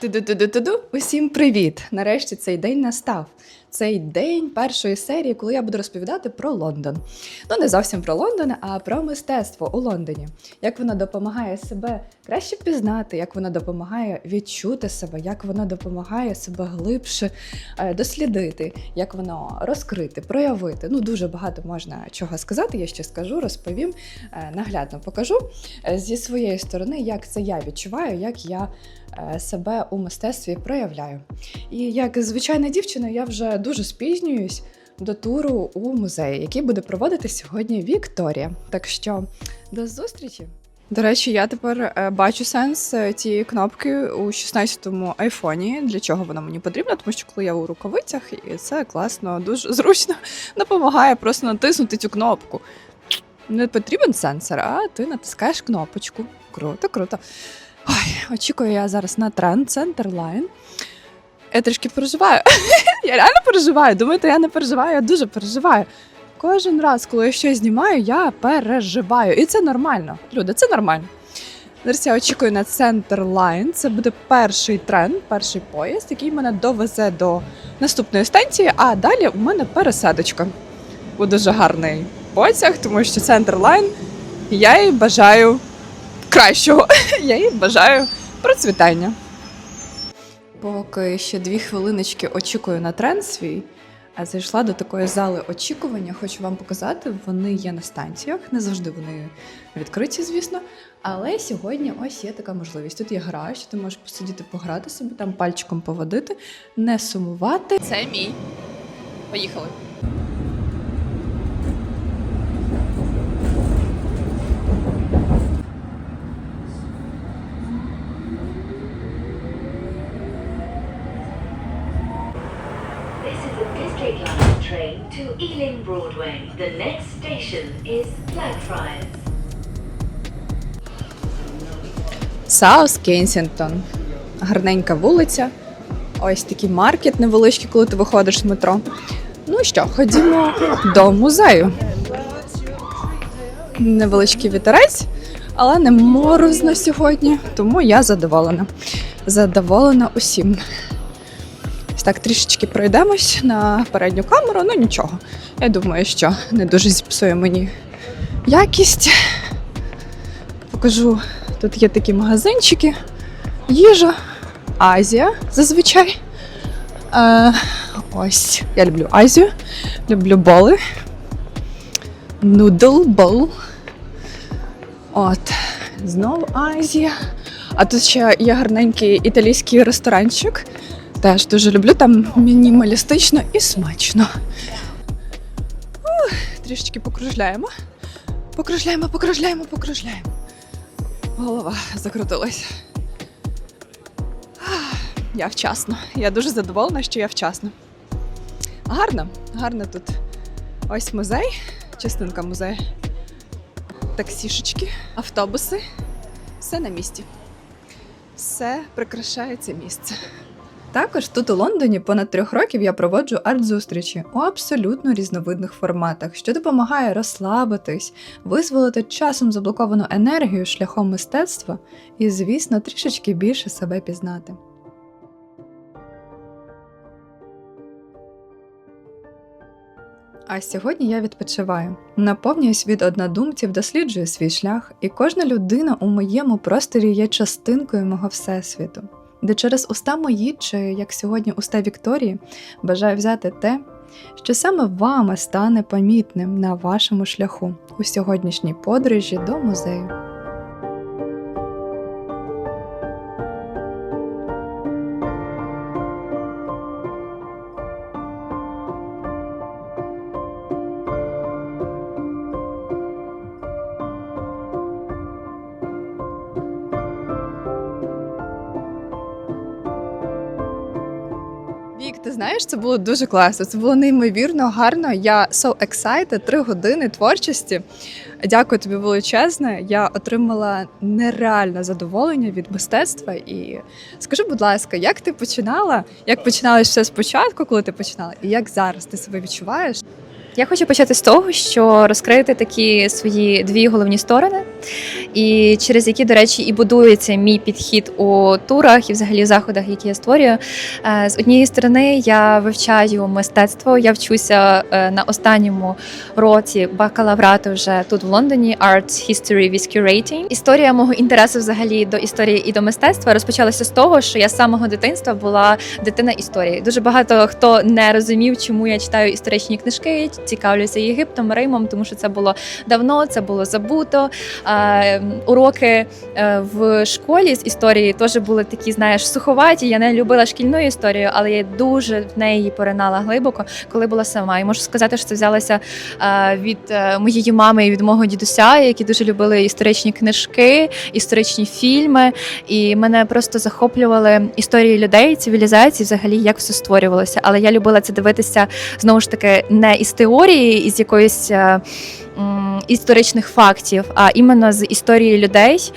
Ту-ду-ду-ду-ду-ду. Усім привіт! Нарешті цей день настав. Цей день першої серії, коли я буду розповідати про Лондон. Ну, не зовсім про Лондон, а про мистецтво у Лондоні. Як воно допомагає себе краще пізнати, як воно допомагає відчути себе, як воно допомагає себе глибше е, дослідити, як воно розкрити, проявити. Ну, дуже багато можна чого сказати. Я ще скажу, розповім, е, наглядно покажу е, зі своєї сторони, як це я відчуваю, як я себе у мистецтві проявляю. І як звичайна дівчина, я вже дуже спізнююсь до туру у музеї, який буде проводити сьогодні Вікторія. Так що до зустрічі! До речі, я тепер е, бачу сенс е, цієї кнопки у 16-му айфоні. Для чого вона мені потрібна? Тому що коли я у рукавицях, і це класно, дуже зручно допомагає просто натиснути цю кнопку. Не потрібен сенсор, а ти натискаєш кнопочку. Круто, круто. Ой, очікую я зараз на тренд Centerline. Я трішки переживаю. я реально переживаю. Думаєте, я не переживаю, я дуже переживаю. Кожен раз, коли я щось знімаю, я переживаю. І це нормально. Люди, це нормально. Зараз я очікую на Centerline. Це буде перший тренд, перший поїзд, який мене довезе до наступної станції, а далі у мене пересадочка. Буде дуже гарний потяг, тому що Centerline я їй бажаю кращого. Я їй бажаю процвітання. Поки ще дві хвилиночки очікую на тренд свій, а зайшла до такої зали очікування. Хочу вам показати, вони є на станціях. Не завжди вони відкриті, звісно. Але сьогодні ось є така можливість. Тут є гра, що ти можеш посидіти, пограти собі, там пальчиком поводити, не сумувати. Це мій. Поїхали. To Ealing Broadway. The next station is Blackfriars. Саус Кенсінгтон. Гарненька вулиця. Ось такий маркет невеличкий, коли ти виходиш з метро. Ну що, ходімо до музею. Невеличкий вітерець, але не морозно сьогодні, тому я задоволена. Задоволена усім. Так трішечки пройдемось на передню камеру, ну нічого. Я думаю, що не дуже зіпсує мені якість. Покажу Тут є такі магазинчики, їжа, Азія зазвичай. Е, ось, я люблю Азію, люблю боли. Нудл бол. От, знову Азія. А тут ще є гарненький італійський ресторанчик. Теж дуже люблю, там мінімалістично і смачно. Ух, трішечки покружляємо. Покружляємо, покружляємо, покружляємо. Голова закрутилась. Я вчасно. Я дуже задоволена, що я вчасно. Гарно, гарно тут. Ось музей, частинка музею. Таксішечки, автобуси. Все на місці. Все прикрашає це місце. Також тут у Лондоні понад трьох років я проводжу арт-зустрічі у абсолютно різновидних форматах, що допомагає розслабитись, визволити часом заблоковану енергію шляхом мистецтва і, звісно, трішечки більше себе пізнати. А сьогодні я відпочиваю, наповнююсь від однодумців, досліджую свій шлях, і кожна людина у моєму просторі є частинкою мого всесвіту, де через уста мої, чи як сьогодні уста Вікторії, бажаю взяти те, що саме вами стане помітним на вашому шляху у сьогоднішній подорожі до музею. Ти знаєш, це було дуже класно. Це було неймовірно гарно. Я so excited, три години творчості. Дякую тобі величезне. Я отримала нереальне задоволення від мистецтва. І скажи, будь ласка, як ти починала? Як починалось все спочатку, коли ти починала? І як зараз ти себе відчуваєш? Я хочу почати з того, що розкрити такі свої дві головні сторони, і через які, до речі, і будується мій підхід у турах і взагалі заходах, які я створюю. Е, З однієї сторони, я вивчаю мистецтво. Я вчуся е, на останньому році бакалаврату вже тут в Лондоні Arts History with Curating. Історія мого інтересу взагалі до історії і до мистецтва розпочалася з того, що я з самого дитинства була дитина історії. Дуже багато хто не розумів, чому я читаю історичні книжки, цікавлюся Єгиптом, Римом, тому що це було давно, це було забуто. Уроки е, в школі з історії теж були такі, знаєш, суховаті. Я не любила шкільну історію, але я дуже в неї поринала глибоко, коли була сама. І можу сказати, що це взялося е, від е, моєї мами і від мого дідуся, які дуже любили історичні книжки, історичні фільми. І мене просто захоплювали історії людей, цивілізації, взагалі як все створювалося. Але я любила це дивитися знову ж таки не із теорії, із якоїсь. Е, Історичних фактів, а іменно з історії людей,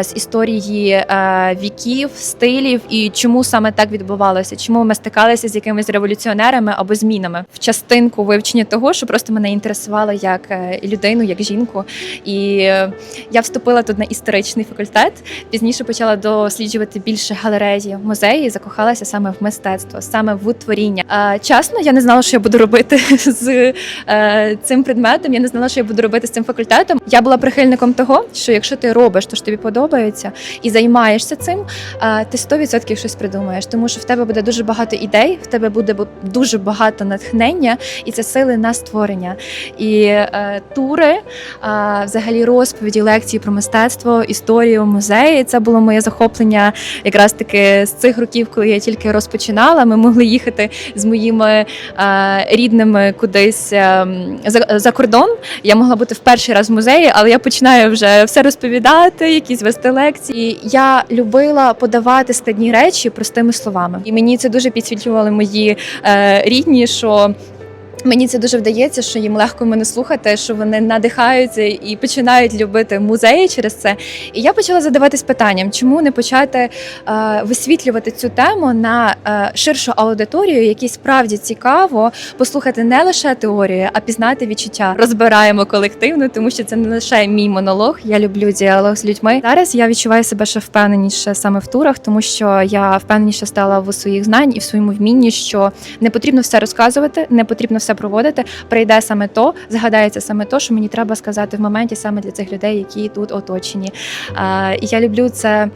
з історії е, віків, стилів і чому саме так відбувалося, чому ми стикалися з якимись революціонерами або змінами в частинку вивчення того, що просто мене інтересувало як е, людину, як жінку. І е, я вступила тут на історичний факультет. Пізніше почала досліджувати більше галереї, музеї, закохалася саме в мистецтво, саме в творіння. А, чесно, я не знала, що я буду робити з е, цим предметом. Я не знала, що я буду робити з цим факультетом. Я була прихильником того, що якщо ти робиш, то що тобі подобається, і займаєшся цим, е, ти 100% щось придумаєш, тому що в тебе буде дуже багато ідей, в тебе буде дуже багато натхнення, і це сили на створення. І е, тури, а, взагалі розповіді, лекції про мистецтво, історію, музеї. Це було моє захоплення якраз таки з цих років, коли я тільки розпочинала. Ми могли їхати з моїми е, рідними кудись е, за, за кордон. Я могла бути в перший раз в музеї, але я починаю вже все розповідати, якісь вести лекції. Я любила подавати складні речі простими словами, і мені це дуже підсвітлювали мої е, рідні, що. Мені це дуже вдається, що їм легко мене слухати, що вони надихаються і починають любити музеї через це. І я почала задаватись питанням, чому не почати е, висвітлювати цю тему на е, ширшу аудиторію, якій справді цікаво послухати не лише теорію, а пізнати відчуття. Розбираємо колективно, тому що це не лише мій монолог. Я люблю діалог з людьми. Зараз я відчуваю себе ще впевненіше саме в турах, тому що я впевненіше стала в своїх знань і в своєму вмінні, що не потрібно все розказувати, не потрібно все проводити. Прийде саме то, згадається саме то, що мені треба сказати в моменті саме для цих людей, які тут оточені. І я люблю це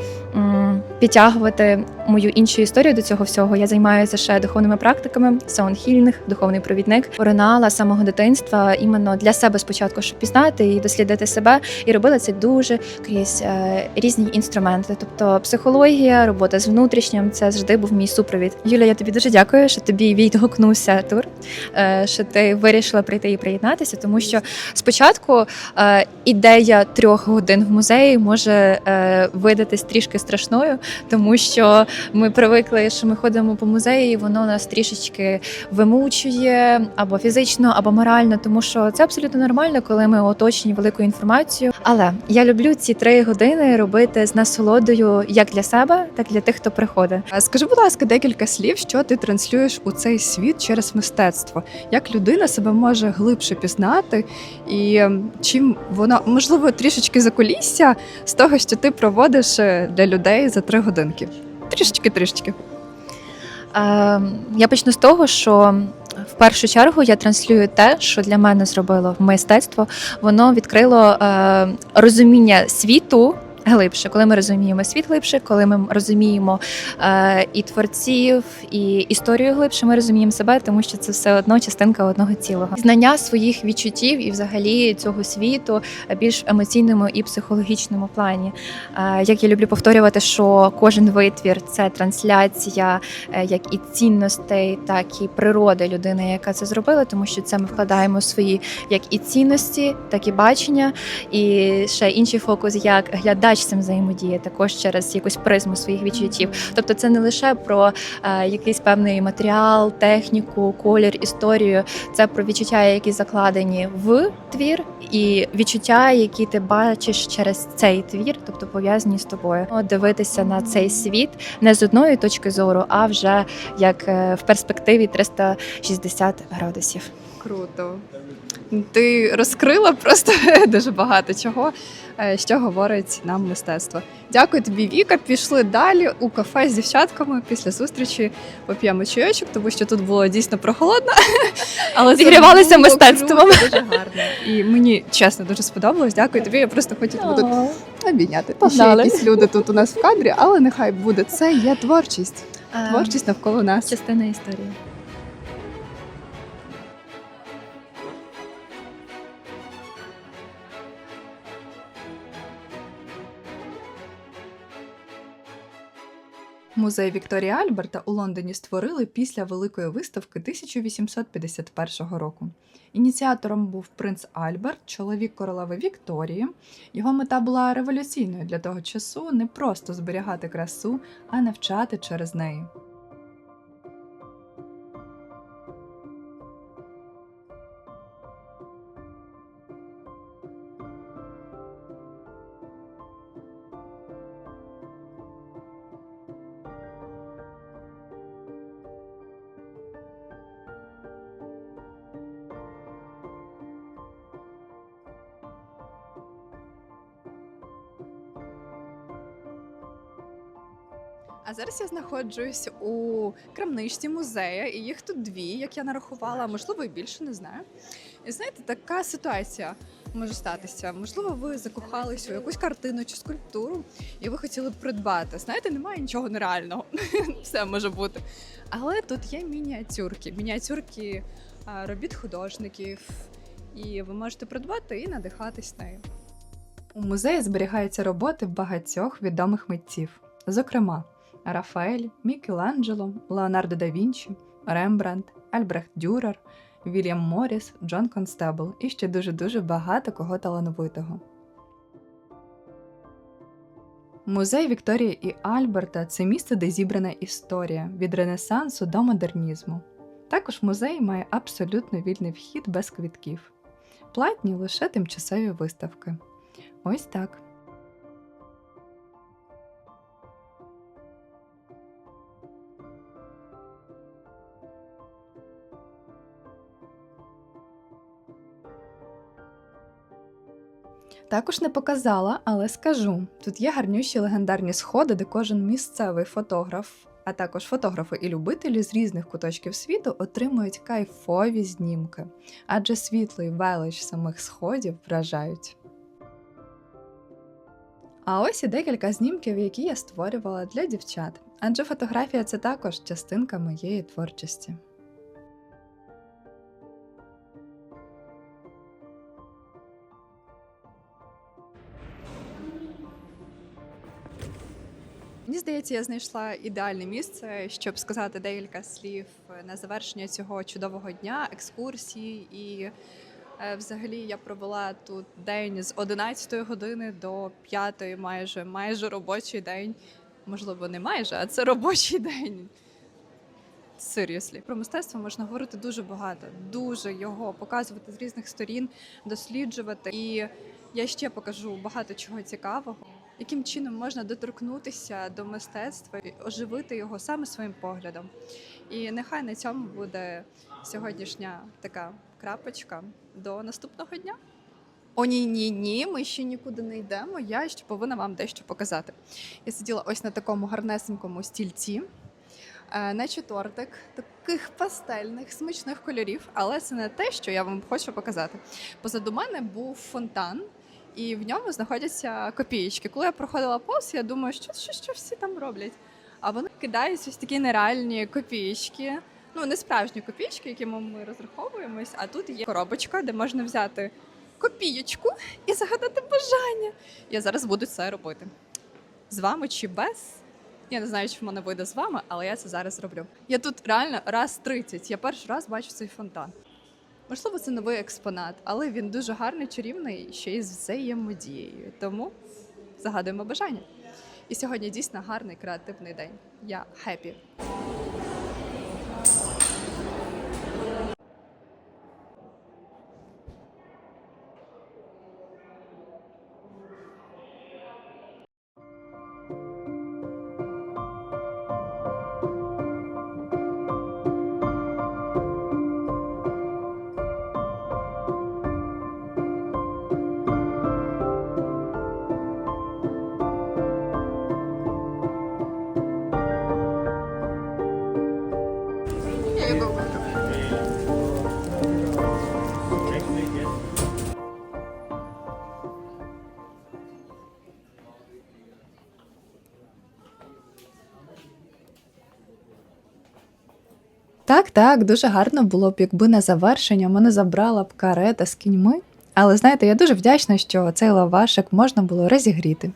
підтягувати мою іншу історію до цього всього. Я займаюся ще духовними практиками, саундхілінг, духовний провідник. Поринала з самого дитинства іменно для себе спочатку, щоб пізнати і дослідити себе. І робила це дуже крізь е, різні інструменти. Тобто психологія, робота з внутрішнім це завжди був мій супровід. Юля, я тобі дуже дякую, що тобі відгукнувся тур, е, що ти вирішила прийти і приєднатися, тому що спочатку е, ідея трьох годин в музеї може е, видатись трішки страшною, тому що ми привикли, що ми ходимо по музеї, і воно нас трішечки вимучує або фізично, або морально, тому що це абсолютно нормально, коли ми оточені великою інформацією. Але я люблю ці три години робити з насолодою як для себе, так і для тих, хто приходить. Скажи, будь ласка, декілька слів, що ти транслюєш у цей світ через мистецтво. Як людина себе може глибше пізнати, і ем, чим вона можливо трішечки закулісся з того, що ти проводиш е, для людей за три годинки. Трішечки, трішечки. Е, я почну з того, що в першу чергу я транслюю те, що для мене зробило мистецтво. Воно відкрило е, розуміння світу. Глибше, коли ми розуміємо світ глибше, коли ми розуміємо е, і творців, і історію глибше, ми розуміємо себе, тому що це все одно частинка одного цілого. Знання своїх відчуттів і взагалі цього світу більш емоційному і психологічному плані. Е, як я люблю повторювати, що кожен витвір це трансляція е, як і цінностей, так і природи людини, яка це зробила, тому що це ми вкладаємо свої як і цінності, так і бачення, і ще інший фокус, як глядач з цим взаємодіє, також через якусь призму своїх відчуттів. Тобто, це не лише про е, якийсь певний матеріал, техніку, колір, історію. Це про відчуття, які закладені в твір, і відчуття, які ти бачиш через цей твір, тобто пов'язані з тобою. Дивитися на цей світ не з одної точки зору, а вже як е, в перспективі 360 градусів. Круто. Ти розкрила просто дуже багато чого, е, що говорить нам мистецтво. Дякую тобі, Віка. Пішли далі у кафе з дівчатками після зустрічі поп'ємо чайочок, тому що тут було дійсно прохолодно. Але Зігрівалися мистецтвом. круто, Дуже гарно. І мені чесно дуже сподобалось. Дякую тобі. Я просто хотіла тебе тут обійняти. Ще якісь люди тут у нас в кадрі, але нехай буде. Це є творчість. Творчість навколо нас. частина історії. Музей Вікторії Альберта у Лондоні створили після Великої виставки 1851 року. Ініціатором був принц Альберт, чоловік королеви Вікторії. Його мета була революційною для того часу не просто зберігати красу, а навчати через неї. Зараз я знаходжусь у крамничці музею, і їх тут дві, як я нарахувала, можливо, і більше не знаю. І знаєте, така ситуація може статися. Можливо, ви закохались у якусь картину чи скульптуру, і ви хотіли б придбати. Знаєте, немає нічого нереального. Все може бути. Але тут є мініатюрки. Мініатюрки робіт художників. І ви можете придбати і надихатись нею. У музеї зберігаються роботи багатьох відомих митців, зокрема Рафаель, Мікеланджело, Леонардо да Вінчі, Рембрандт, Альбрехт Дюрер, Вільям Моріс, Джон Констебл і ще дуже-дуже багато кого талановитого. Музей Вікторії і Альберта це місце, де зібрана історія від Ренесансу до модернізму. Також музей має абсолютно вільний вхід без квітків. Платні лише тимчасові виставки. Ось так. Також не показала, але скажу: тут є гарнющі легендарні сходи, де кожен місцевий фотограф, а також фотографи і любителі з різних куточків світу отримують кайфові знімки, адже світло і велич самих сходів вражають. А ось і декілька знімків, які я створювала для дівчат, адже фотографія це також частинка моєї творчості. Мені здається, я знайшла ідеальне місце, щоб сказати декілька слів на завершення цього чудового дня, екскурсії. І е, взагалі я провела тут день з 11 години до 5, майже майже робочий день. Можливо, не майже, а це робочий день. Seriously. Про мистецтво можна говорити дуже багато, дуже його показувати з різних сторін, досліджувати. І я ще покажу багато чого цікавого яким чином можна доторкнутися до мистецтва і оживити його саме своїм поглядом. І нехай на цьому буде сьогоднішня така крапочка до наступного дня. О, ні, ні, ні, ми ще нікуди не йдемо. Я ще повинна вам дещо показати. Я сиділа ось на такому гарнесенькому стільці, е, наче тортик, таких пастельних, смачних кольорів, але це не те, що я вам хочу показати. Позаду мене був фонтан, і в ньому знаходяться копієчки. Коли я проходила повз, я думаю, що, що, що всі там роблять. А вони кидають ось такі нереальні копієчки. Ну, не справжні копієчки, якими ми розраховуємось, а тут є коробочка, де можна взяти копієчку і загадати бажання. Я зараз буду це робити. З вами чи без? Я не знаю, чи в мене вийде з вами, але я це зараз зроблю. Я тут реально раз 30. Я перший раз бачу цей фонтан. Можливо, це новий експонат, але він дуже гарний, чарівний, ще й з взаємодією. Тому загадуємо бажання. І сьогодні дійсно гарний креативний день. Я хеппі. Так, так, дуже гарно було б, якби на завершення мене забрала б карета з кіньми. Але знаєте, я дуже вдячна, що цей лавашик можна було розігріти.